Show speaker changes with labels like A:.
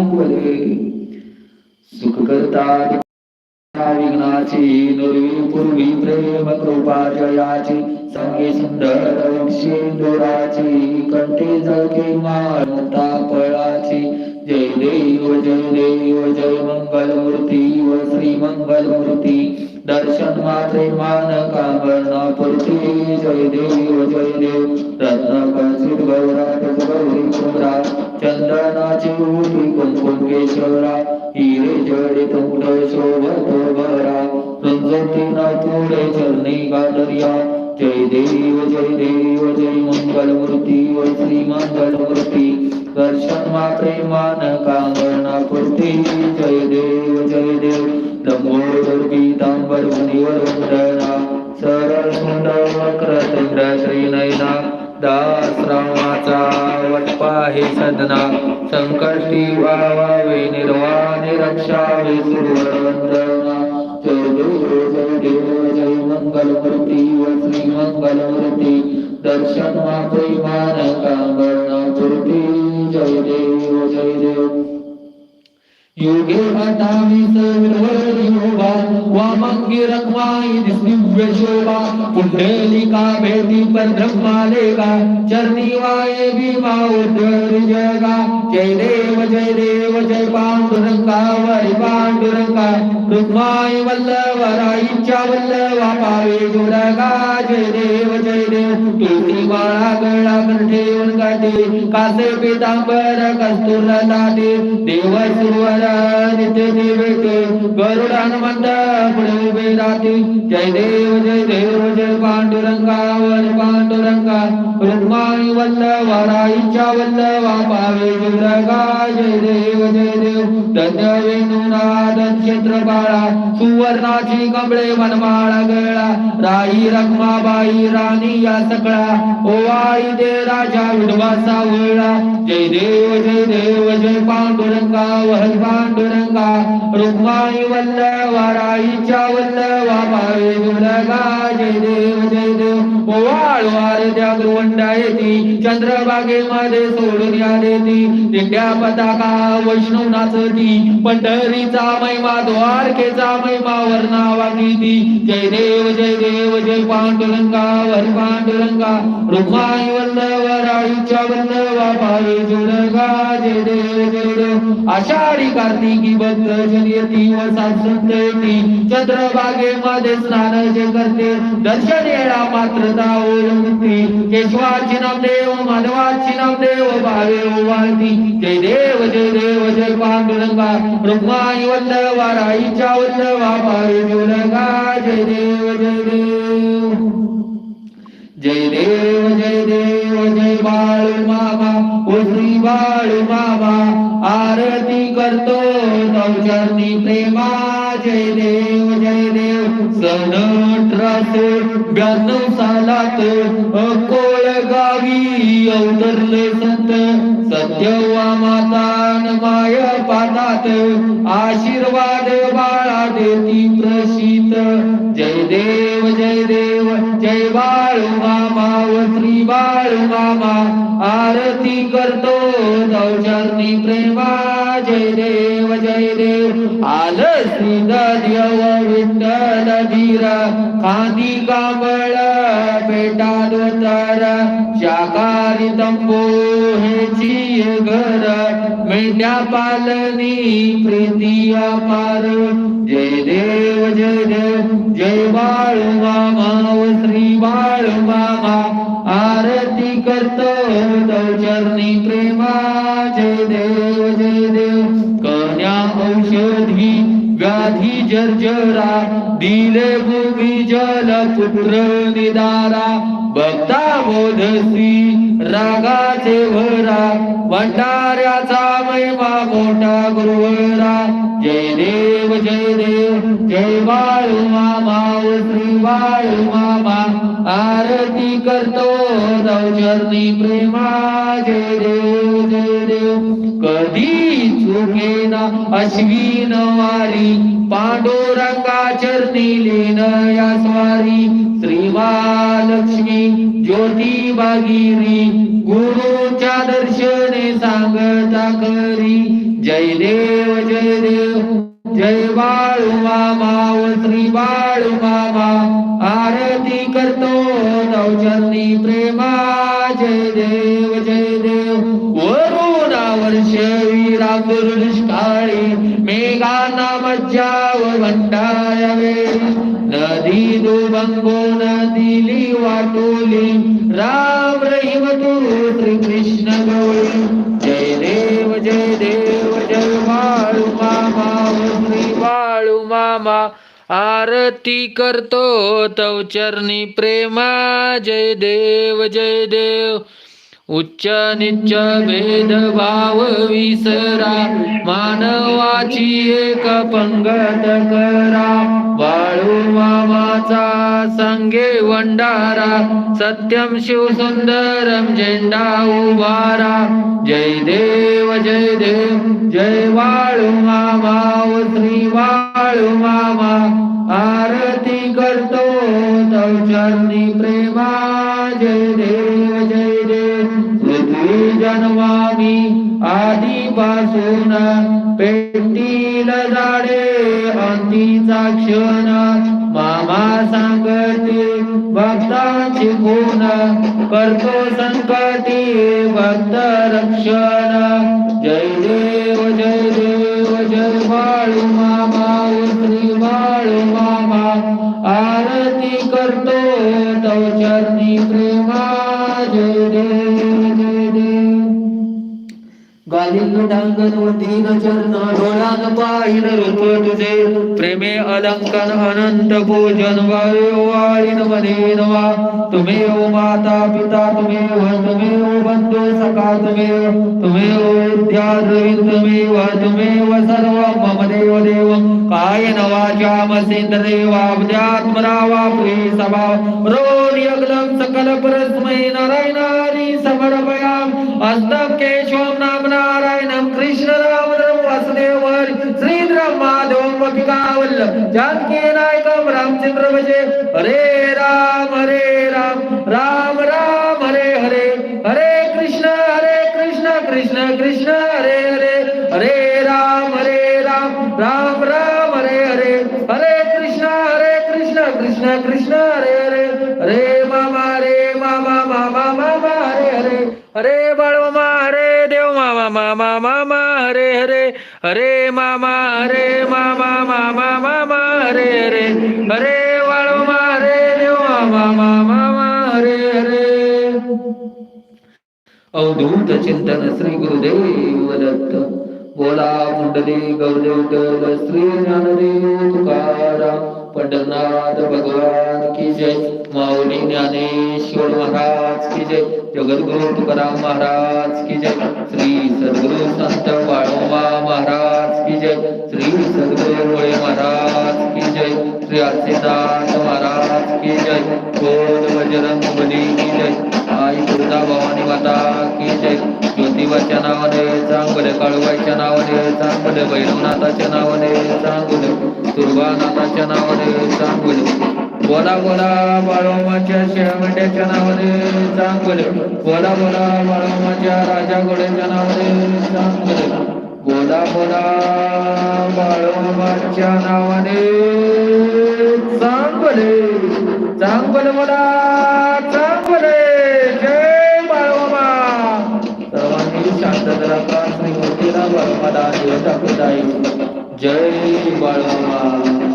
A: मांगले सुख करता विघ्नाची नुरी पूर्वी प्रेम कृपा जयाची संगे सुंदर कंठी जळके मानता फळाची. जय देव जय देव जय मंगल मूर्ती व श्री मंगल मूर्ती दर्शन मात्रे मान कामना पूर्ती जय देव जय देव रत्न कसित गौरा गौरी कुमरा चंदनाची उठी कुंकुम केशरा हिरे जडित मुठ शोभत बरा रंजती ना पुढे चरणी गादर्या जय देव जय देव जय मंगल मूर्ती व श्री मंगल मूर्ती दर्शन मात्रे मान कांगणा पूर्ती जय देव जय देव लंबोदर पीतांबर मुनिवर वंदना सरळ सुंदर श्रीनयना दास रामाचा वटपा हे सदना संकष्टी वावावे निर्वाणे रक्षावे सुरवर वंदना जय देव जय व श्री दर्शन मात्रे मान कांगणा योगे अठावीस विरवयोगा वामंगी रखवाई दिव्य शोभा पुंडलिका भेटी पर ब्रह्मालेगा चरणी वाये भीमा उद्धर जगा जय देव जय देव जय पांडुरंगा वरी पांडु का रुक्माय वल्लवराईच्या वल्लवा पावे जोडगा जय देव जय देव. तुळशी वाळा गळा ठेवून गाते कासे पितांबर कस्तुर दाते. देव सुरवर नित्य देवेते. गरुड हनुमंत पुढे उभे राहते. जय देव जय देव जय पांडुरंगा वर पांडुरंगा. रुक्माई वल्लवराईच्या वल्लवा पावे जोडगा जय देव जय देव. धन्य वेणुनादन क्षेत्रपाळा सुवर्णाची कमळे मनमाळ गळा राई रखमाबाई राणी या सकळा ओवाळी दे राजा विडवा सावळा जय देव जय देव जय पांडुरंगा वहल पांडुरंगा रुक्माई वल्लवा राईच्या वल्लवा पावे जुलगा जय देव जय देव ओवाळ वार त्या गृवंडा येती चंद्रबागेमध्ये सोडून या देती दिंड्या पताका वैष्णव नाचती पंढरीचा महिमा द्वारकेचा महिमा वर्णावा ती. जय देव जय देव जय पांडुरंगा वर पांडुरंगा. रुक्माई वल्लव राईच्या वल्लवा पावे जुरगा जय देव जय देव. आषाढी कार्तिकी भक्त जनियती व सासंत चंद्रभागे मध्ये स्नान जे करते. दर्शन येळा मात्र दाव केशवाची नामदेव माधवाची नामदेव भावे ओवाळती जय देव जय देव जय पांडुरंगा. रुक्माई वल्लवा राईच्या वल्लवा पावे जुलगा जय देव जय देव. जय देव जय देव जय बाळू मामा. ओ श्री बाळू मामा आरती करतो. चरणी प्रेमा. जय देव जय देव. सण ब्याण्णव सालात अकोळ गावी अवतरले संत. सत्यवा मातान माय पातात आशीर्वाद बाळा देती प्रसित जय देव जय देव जय बाळ मामा व श्री बाळ मामा. आरती करतो दौचरणी प्रेमा जय देव. जय देव आल श्री देव विठ्ठल धीरा खांदी कांबळ पेटा दोतर शाकारी तंबू हेची घर। मेंढ्या पालनी प्रीती अपार। जय देव जय देव जय बाळू मामा श्री बाळू मामा। आरती करतो चरणी प्रेमा। व्याधी जर्जरा दिले भूमी जल पुत्र निदारा बघता बोधसी रागाचे भरा भंडाऱ्याचा महिमा मोठा गुरुवरा. जय देव जय देव जय बाळू मामा श्री बाळू मामा. आरती करतो चरणी प्रेमा. जय देव जय देव. कधी अश्विन वारी पांडुरंगा चरणी लीन या स्वारी श्रीमालक्ष्मी ज्योती बागिरी गुरुच्या दर्शने सांगता करी जय देव जय देव जय बाळू मामा व श्री बाळू मामा. आरती करतो नवचरणी प्रेमा. जय देव जय देव वरुणा वर्ष रांगोर मेघाना मज्जाव व भंडारवे नदी दुबंगो नदीली वाटोली राम रहीम तू श्री कृष्ण गवळी जय देव जय देव जय बाळू मामा श्री बाळू मामा। आरती करतो तव चरणी प्रेमा। जय देव जय देव। उच्च निच्च भेदभाव विसरा मानवाची एक पंगत करा. बाळू मामाचा संगे वंडारा सत्यम शिव सुंदरम झेंडा उभारा. जय देव जय देव जय बाळू मामा श्री बाळू मामा. आरती करतो तव चरणी प्रेमा. मानवानी आधीपासून पेटील झाडे अंतीचा क्षण. मामा सांगते भक्तांची खून. करतो संकटी भक्त रक्षण. जय देव जय देव जय बाळू मामा श्री बाळू मामा. आरती करतो तो चरणी प्रेमा. जय देव. गालिंग डांगन व चरण डोळ्यान पाहिन रूप तुझे प्रेमे अलंकन अनंत पूजन वाळीन मने नवा. तुम्ही ओ माता पिता तुम्ही ओ तुम्ही ओ बंधू सखा तुम्ही तुम्ही ओ विद्या तुम्ही व तुम्ही व सर्व मम देव देव. काय नवाच्या मसेंद्रे वा वापुरी सभा. रोनी अगलम सकल परस्मै नारायणारी समर्पयाम. हस्तम नामना नाम कृष्ण राम वासुदेव हरी श्रीधर माधव जानकी नायकम रामचंद्र भजे हरे राम हरे राम राम राम हरे हरे हरे कृष्ण हरे कृष्ण कृष्ण कृष्ण हरे हरे हरे राम हरे राम राम राम हरे हरे हरे कृष्ण हरे कृष्ण कृष्ण कृष्ण मामा मामा मामा हरे हरे हरे मामा हरे मामा मामा मामा हरे हरे हरे बाळमामा हरे देव मामा मामा मामा हरे हरे अवधूत चिंतन श्री गुरुदेव दत्त बोला मुंडली गौदेव पंढरनाथ भगवान की जय. माऊली ज्ञानेश्वर महाराज की जय. जगद्गुरु तुकाराम महाराज की जय. श्री सद्गुरु संत वाळोबा महाराज की जय. श्री सद्गुरु मुळे महाराज की जय. श्री आरसीदास महाराज की जय. गोल बजरंग बली की जय. आई तुळजा भवानी माता की जय. ज्योतिबाच्या नावाने चांगले काळूबाईच्या नावाने चांगले भैरवनाथाच्या नावाने चांगले. दुर्गानाथाच्या नावाने चांगले. बोला बोला बाळोमाच्या शेवट्याच्या नावाने चांगले. बोला बोला बाळोमाच्या राजा घोड्याच्या नावाने चांगले. बोला बोला बाळोमाच्या नावाने चांगले. चांगले बोला चांगले. जय बाळोमा सर्वांनी शांतता राखा श्री मूर्तीला बाळोमाला देव टाकत आहे जय बाळोमा